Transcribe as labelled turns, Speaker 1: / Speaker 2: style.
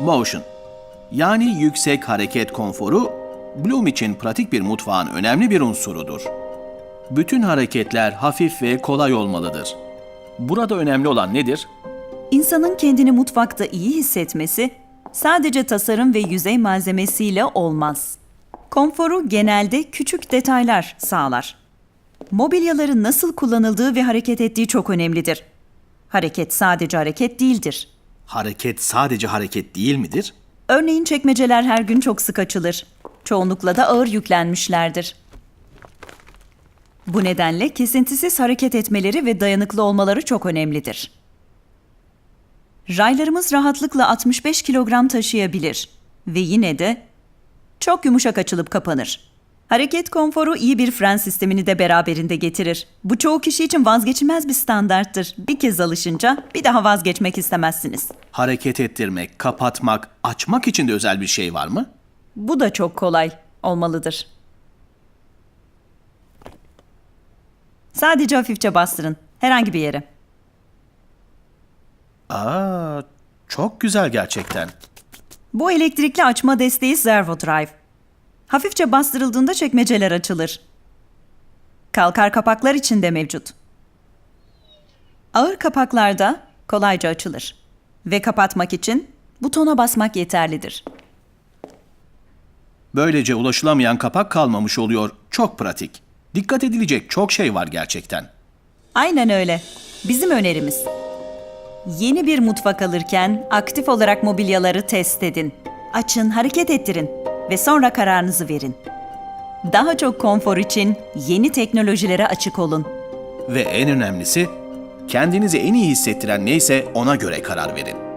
Speaker 1: Motion. Yani yüksek hareket konforu, Bloom için pratik bir mutfağın önemli bir unsurudur. Bütün hareketler hafif ve kolay olmalıdır. Burada önemli olan nedir?
Speaker 2: İnsanın kendini mutfakta iyi hissetmesi sadece tasarım ve yüzey malzemesiyle olmaz. Konforu genelde küçük detaylar sağlar. Mobilyaların nasıl kullanıldığı ve hareket ettiği çok önemlidir. Hareket sadece hareket değildir.
Speaker 1: Hareket sadece hareket değil midir?
Speaker 2: Örneğin çekmeceler her gün çok sık açılır. Çoğunlukla da ağır yüklenmişlerdir. Bu nedenle kesintisiz hareket etmeleri ve dayanıklı olmaları çok önemlidir. Raylarımız rahatlıkla 65 kilogram taşıyabilir ve yine de çok yumuşak açılıp kapanır. Hareket konforu iyi bir fren sistemini de beraberinde getirir. Bu çoğu kişi için vazgeçilmez bir standarttır. Bir kez alışınca bir daha vazgeçmek istemezsiniz.
Speaker 1: Hareket ettirmek, kapatmak, açmak için de özel bir şey var mı?
Speaker 2: Bu da çok kolay olmalıdır. Sadece hafifçe bastırın. Herhangi bir yere.
Speaker 1: Aa, çok güzel gerçekten.
Speaker 2: Bu elektrikli açma desteği Servo Drive. Hafifçe bastırıldığında çekmeceler açılır. Kalkar kapaklar için de mevcut. Ağır kapaklarda kolayca açılır. Ve kapatmak için butona basmak yeterlidir.
Speaker 1: Böylece ulaşılamayan kapak kalmamış oluyor. Çok pratik. Dikkat edilecek çok şey var gerçekten.
Speaker 2: Aynen öyle. Bizim önerimiz. Yeni bir mutfak alırken aktif olarak mobilyaları test edin. Açın, hareket ettirin ve sonra kararınızı verin. Daha çok konfor için yeni teknolojilere açık olun.
Speaker 1: Ve en önemlisi kendinizi en iyi hissettiren neyse ona göre karar verin.